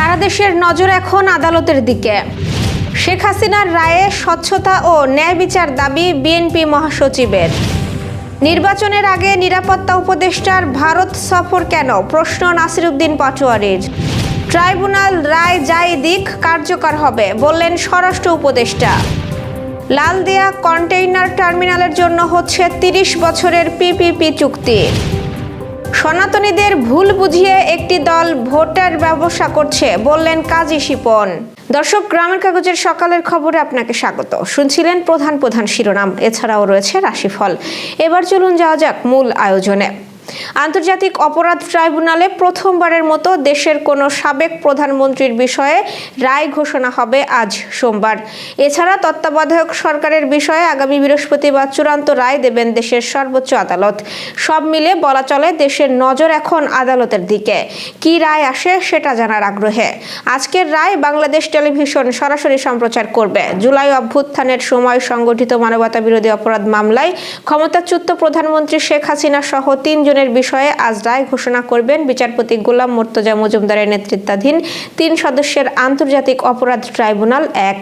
সারা দেশের নজর এখন আদালতের দিকে। শেখ হাসিনার রায়ে স্বচ্ছতা ও ন্যায় বিচার দাবি বিএনপি মহাসচিবের। নির্বাচনের আগে নিরাপত্তা উপদেষ্টার ভারত সফর কেন? প্রশ্ন নাসিরুদ্দিন পাটোয়ারির। ট্রাইব্যুনাল রায় যাই দিক, কার্যকর হবে, বললেন স্বরাষ্ট্র উপদেষ্টা। লালদিয়া কন্টেইনার টার্মিনালের জন্য হচ্ছে তিরিশ বছরের পিপিপি চুক্তি। সনাতনীদের ভুল বুঝিয়ে একটি দল ভোটার ব্যবসা করছে, বললেন কাজী শিপন। দর্শক, গ্রামের কাগজের সকালের খবরে আপনাকে স্বাগত। শুনছিলেন প্রধান প্রধান শিরোনাম, এছাড়াও রয়েছে রাশিফল। এবার চলুন যাওয়া যাক মূল আয়োজনে। আন্তর্জাতিক অপরাধ ট্রাইব্যুনালে প্রথমবারের মতো দেশের কোনো সাবেক প্রধানমন্ত্রীর বিষয়ে রায় ঘোষণা হবে আজ সোমবার। এছাড়া তত্ত্বাবধায়ক সরকারের বিষয়ে আগামী বৃহস্পতিবার চূড়ান্ত রায় দেবেন দেশের সর্বোচ্চ আদালত। সব মিলে বলা চলে দেশের নজর এখন আদালতের দিকে। কি রায় আসে সেটা জানার আগ্রহে। আজকের রায় বাংলাদেশ টেলিভিশন সরাসরি সম্প্রচার করবে। জুলাই অভ্যুত্থানের সময় সংগঠিত মানবতা বিরোধী অপরাধ মামলায় ক্ষমতাচ্যুত প্রধানমন্ত্রী শেখ হাসিনা সহ তিনজনের বিষয়ে আজ রায় ঘোষণা করবেন বিচারপতি গোলাম মোর্তজা মজুমদারের নেতৃত্বাধীন তিন সদস্যের আন্তর্জাতিক অপরাধ ট্রাইব্যুনাল এক।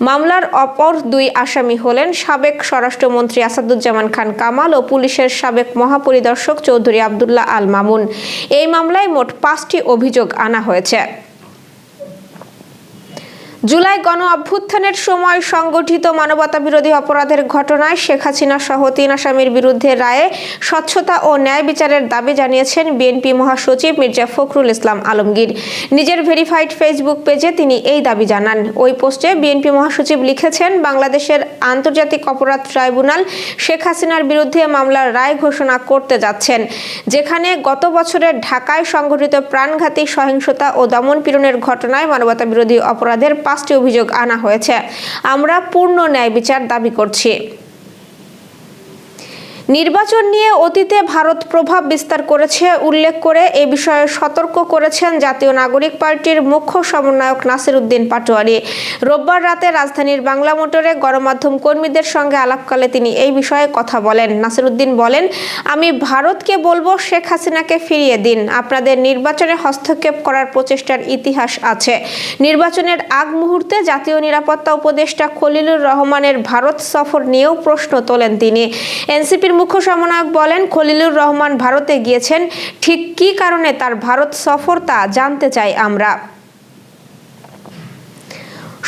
মামলার অপর দুই আসামি হলেন সাবেক স্বরাষ্ট্রমন্ত্রী আসাদুজ্জামান খান কামাল ও পুলিশের সাবেক মহাপরিদর্শক চৌধুরী আবদুল্লাহ আল মামুন। এই মামলায় মোট পাঁচটি অভিযোগ আনা হয়েছে। জুলাই গণ অভ্যুত্থানের সময় সংগঠিত মানবতা বিরোধী অপরাধের ঘটনায় শেখ হাসিনা সহ তিন আসামির বিরুদ্ধে রায়ে স্বচ্ছতা ও ন্যায় বিচারের দাবি জানিয়েছেন বিএনপি মহাসচিব মির্জা ফখরুল ইসলাম আলমগীর। নিজের ভেরিফাইড ফেসবুক পেজে তিনি এই দাবি জানান। ওই পোস্টে বিএনপি মহাসচিব লিখেছেন, বাংলাদেশের আন্তর্জাতিক অপরাধ ট্রাইব্যুনাল শেখ হাসিনার বিরুদ্ধে মামলার রায় ঘোষণা করতে যাচ্ছেন, যেখানে গত বছরের ঢাকায় সংঘটিত প্রাণঘাতী সহিংসতা ও দমন পীড়নের ঘটনায় মানবতা বিরোধী অপরাধের পাঁচটি অভিযোগ আনা হয়েছে। আমরা পূর্ণ ন্যায় বিচার দাবি করছি। নির্বাচন নিয়ে অতীতে ভারত প্রভাব বিস্তার করেছে, উল্লেখ করে এ বিষয়ে সতর্ক করেছেন জাতীয় নাগরিক পার্টির মুখ্য সমন্বয়ক নাসির উদ্দিন পাটোয়ারি। রোববার রাতে রাজধানীর বাংলা মোটরে গণমাধ্যম কর্মীদের সঙ্গে আলাপকালে তিনি এই বিষয়ে কথা বলেন। নাসির উদ্দিন বলেন, আমি ভারতকে বলব, শেখ হাসিনাকে ফিরিয়ে দিন। আপনাদের নির্বাচনে হস্তক্ষেপ করার প্রচেষ্টার ইতিহাস আছে। নির্বাচনের আগ মুহূর্তে জাতীয় নিরাপত্তা উপদেষ্টা খলিলুর রহমানের ভারত সফর নিয়েও প্রশ্ন তোলেন তিনি। এনসিপির মুখ্য সমন্বয়ক বলেন, খলিলুর রহমান ভারতে গিয়েছেন। ঠিক কি কারণে তার ভারত সফর তা জানতে চাই আমরা।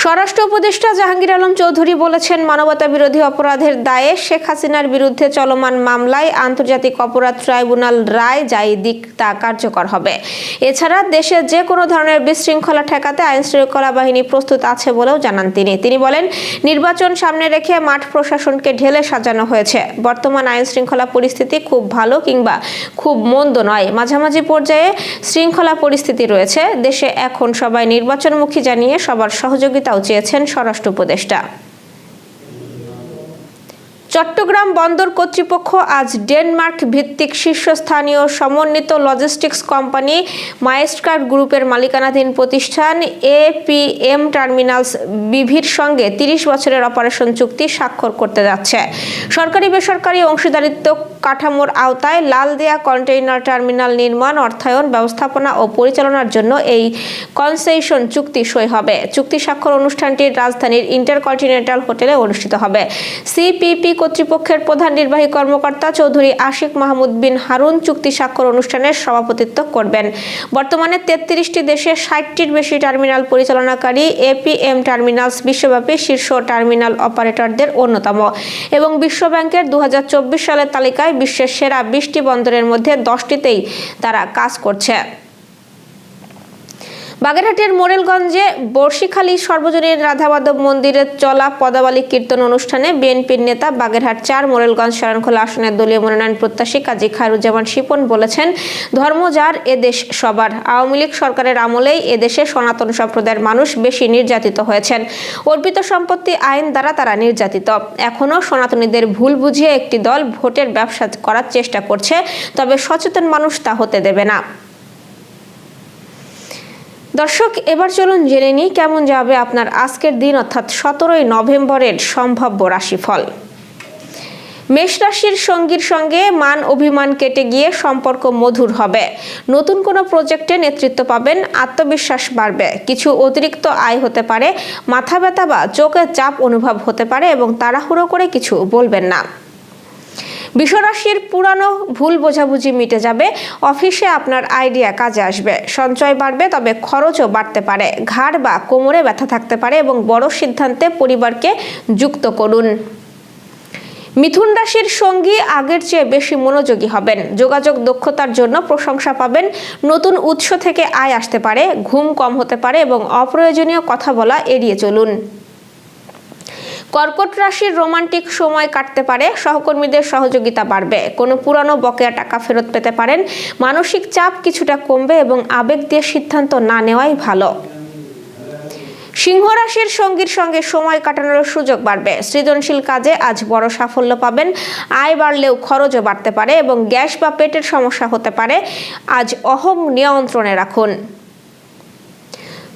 স্বরাষ্ট্র উপদেষ্টা জাহাঙ্গীর আলম চৌধুরী বলেছেন মানবতা বিরোধী অপরাধের দায়ে শেখ হাসিনার বিরুদ্ধে চলমান মামলায় আন্তর্জাতিক অপরাধ ট্রাইব্যুনাল রায় যাই দিক তা কার্যকর হবে। এছাড়া দেশে যে কোনো ধরনের বিশৃঙ্খলা ঠেকাতে আইন শৃঙ্খলা বাহিনী প্রস্তুত আছে বলেও জানান তিনি। তিনি বলেন, নির্বাচন সামনে রেখে মাঠ প্রশাসনকে ঢেলে সাজানো হয়েছে। বর্তমান আইন শৃঙ্খলা পরিস্থিতি খুব ভালো কিংবা খুব মন্দ নয়। মাঝামাঝি পর্যায়ে শৃঙ্খলা পরিস্থিতি রয়েছে। দেশে এখন সবাই নির্বাচনমুখী জানিয়ে সবার সহযোগিতাও চেয়েছেন স্বরাষ্ট্র উপদেষ্টা। চট্টগ্রাম বন্দর কর্তৃপক্ষ আজ ডেনমার্ক ভিত্তিক শীর্ষস্থানীয় সমন্বিত লজিস্টিক্স কোম্পানি মায়েস্টকার গ্রুপের মালিকানাধীন প্রতিষ্ঠান এপিএম টার্মিনালস বিভির সঙ্গে তিরিশ বছরের অপারেশন চুক্তি স্বাক্ষর করতে যাচ্ছে। সরকারি বেসরকারি অংশীদারিত্ব কাঠামোর আওতায় লালদিয়া কন্টেইনার টার্মিনাল নির্মাণ, অর্থায়ন, ব্যবস্থাপনা ও পরিচালনার জন্য এই কনসেশন চুক্তি সই হবে। চুক্তি স্বাক্ষর অনুষ্ঠানটি রাজধানীর ইন্টারকন্টিনেন্টাল হোটেলে অনুষ্ঠিত হবে। সিপিপি কর্তৃপক্ষের প্রধান নির্বাহী কর্মকর্তা চৌধুরী আশিক মাহমুদ বিন হারুন চুক্তি স্বাক্ষর অনুষ্ঠানের সভাপতিত্ব করবেন। বর্তমানে তেত্রিশটি দেশে ষাটটির বেশি টার্মিনাল পরিচালনাকারী এপিএম টার্মিনালস বিশ্বব্যাপী শীর্ষ টার্মিনাল অপারেটরদের অন্যতম এবং বিশ্বব্যাংকের দু হাজার চব্বিশ সালের তালিকায় বিশ্বের সেরা বিশটি বন্দরের মধ্যে দশটিতেই তারা কাজ করছে। বাগেরহাটের মোরেলগঞ্জে বর্ষিখালী সর্বজনীন রাধামাধব মন্দিরে চলা পদাবলী কীর্তন অনুষ্ঠানে বিএনপির নেতা বাগেরহাট চার, মোরেলগঞ্জ শরণখোলা আসনের দলীয় মনোনয়ন প্রত্যাশী কাজী খায়রুজ্জামান শিপন বলেছেন, ধর্ম যার এদেশ সবার। আওয়ামী লীগ সরকারের আমলেই এদেশে সনাতন সম্প্রদায়ের মানুষ বেশি নির্যাতিত হয়েছেন। অর্পিত সম্পত্তি আইন দ্বারা তারা নির্যাতিত। এখনও সনাতনীদের ভুল বুঝিয়ে একটি দল ভোটের ব্যবসা করার চেষ্টা করছে, তবে সচেতন মানুষ তা হতে দেবে না। দর্শক, এবার চলুন জেনে নিই কেমন যাবে আপনার আজকের দিন, অর্থাৎ সতেরোই নভেম্বরের সম্ভাব্য রাশিফল। মেষ রাশির সঙ্গীর সঙ্গে মান অভিমান কেটে গিয়ে সম্পর্ক মধুর হবে। নতুন কোনো প্রজেক্টে নেতৃত্ব পাবেন, আত্মবিশ্বাস বাড়বে। কিছু অতিরিক্ত আয় হতে পারে, মাথা ব্যথা বা চোখের চাপ অনুভব হতে পারে এবং তাড়াহুড়ো করে কিছু বলবেন না। বিশ্বরাশির পুরানো ভুল বোঝাবুঝি মিটে যাবে, অফিসে আপনার আইডিয়া কাজে আসবে, সঞ্চয় বাড়বে তবে খরচও বাড়তে পারে, ঘাড় বা কোমরে ব্যথা থাকতে পারে এবং বড় সিদ্ধান্তে পরিবারকে যুক্ত করুন। মিথুন রাশির সঙ্গী আগের চেয়ে বেশি মনোযোগী হবেন, যোগাযোগ দক্ষতার জন্য প্রশংসা পাবেন, নতুন উৎস থেকে আয় আসতে পারে, ঘুম কম হতে পারে এবং অপ্রয়োজনীয় কথা বলা এড়িয়ে চলুন। কর্কট রাশির রোমান্টিক সময় কাটতে পারে, সহকর্মীদের সহযোগিতা বাড়বে। কোনো পুরানো বকেয়া টাকা ফেরত পেতে পারেন। মানসিক চাপ কিছুটা কমবে এবং আবেগ দিয়ে সিদ্ধান্ত না নেওয়াই ভালো। সিংহ রাশির সঙ্গীর সঙ্গে সময় কাটানোর সুযোগ বাড়বে। সৃজনশীল কাজে আজ বড় সাফল্য পাবেন। আয় বাড়লেও খরচও বাড়তে পারে এবং গ্যাস বা পেটের সমস্যা হতে পারে। আজ অহং নিয়ন্ত্রণে রাখুন।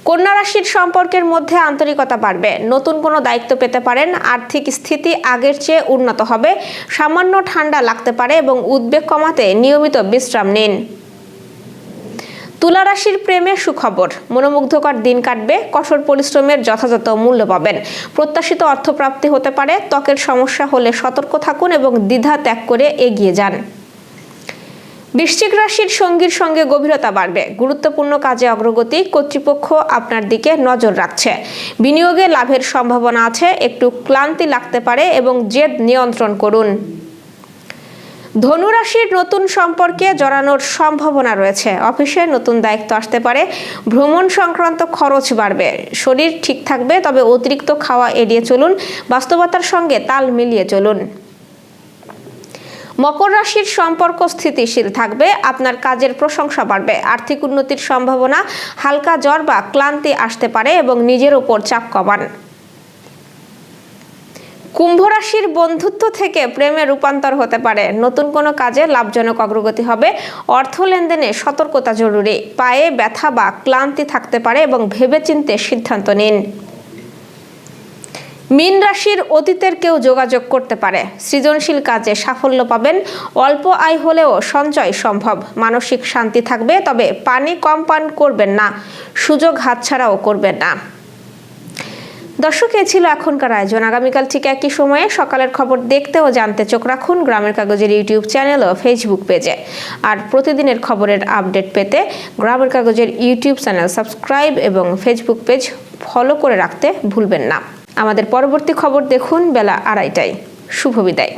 কন্যা রাশির সম্পর্কের মধ্যে আন্তরিকতা বাড়বে। নতুন কোনো দায়িত্ব পেতে পারেন, আর্থিক স্থিতি আগের চেয়ে উন্নত হবে, সামান্য ঠান্ডা লাগতে পারে এবং উদ্বেগ কমাতে নিয়মিত বিশ্রাম নিন। তুলা রাশির প্রেমে সুখবর, মনোমুগ্ধকর দিন কাটবে, কঠোর পরিশ্রমের যথাযথ মূল্য পাবেন। প্রত্যাশিত অর্থপ্রাপ্তি হতে পারে, ত্বকের সমস্যা হলে সতর্ক থাকুন এবং দ্বিধা ত্যাগ করে এগিয়ে যান। বৃশ্চিক রাশির সঙ্গীর সঙ্গে গভীরতা বাড়বে। গুরুত্বপূর্ণ কাজে অগ্রগতি কর্তৃপক্ষ আপনার দিকে নজর রাখছে। বিনিয়োগে লাভের সম্ভাবনা আছে, একটু ক্লান্তি লাগতে পারে এবং জেদ নিয়ন্ত্রণ করুন। ধনুরাশির নতুন সম্পর্কে জড়ানোর সম্ভাবনা রয়েছে। অফিসে নতুন দায়িত্ব আসতে পারে, ভ্রমণ সংক্রান্ত খরচ বাড়বে, শরীর ঠিক থাকবে, তবে অতিরিক্ত খাওয়া এড়িয়ে চলুন, বাস্তবতার সঙ্গে তাল মিলিয়ে চলুন। মকর রাশির সম্পর্ক স্থিতিশীল থাকবে, আপনার কাজের প্রশংসা বাড়বে, আর্থিক উন্নতির সম্ভাবনা হালকা জ্বর বা ক্লান্তি আসতে পারে এবং নিজের উপর চাপ কমান। কুম্ভ রাশির বন্ধুত্ব থেকে প্রেমে রূপান্তর হতে পারে, নতুন কোনো কাজে লাভজনক অগ্রগতি হবে, অর্থ লেনদেনে সতর্কতা জরুরি, পায়ে ব্যথা বা ক্লান্তি থাকতে পারে এবং ভেবেচিন্তে সিদ্ধান্ত নিন। মীন রাশির অতীতের কেউ যোগাযোগ করতে পারে। সৃজনশীল কাজে সাফল্য পাবেন। অল্প আয় হলেও সঞ্চয় সম্ভব। মানসিক শান্তি থাকবে, তবে পানি কম পান করবেন না। সুযোগ হাতছাড়াও করবেন না। দর্শক, এ ছিল এখনকার আয়োজন। আগামীকাল ঠিক একই সময়ে সকালের খবর দেখতে ও জানতে চোখ রাখুন গ্রামের কাগজের ইউটিউব চ্যানেল ও ফেসবুক পেজে। আর প্রতিদিনের খবরের আপডেট পেতে গ্রামের কাগজের ইউটিউব চ্যানেল সাবস্ক্রাইব এবং ফেসবুক পেজ ফলো করে রাখতে ভুলবেন না। আমাদের পরবর্তী খবর দেখুন বেলা আড়াইটায়। শুভ বিদায়।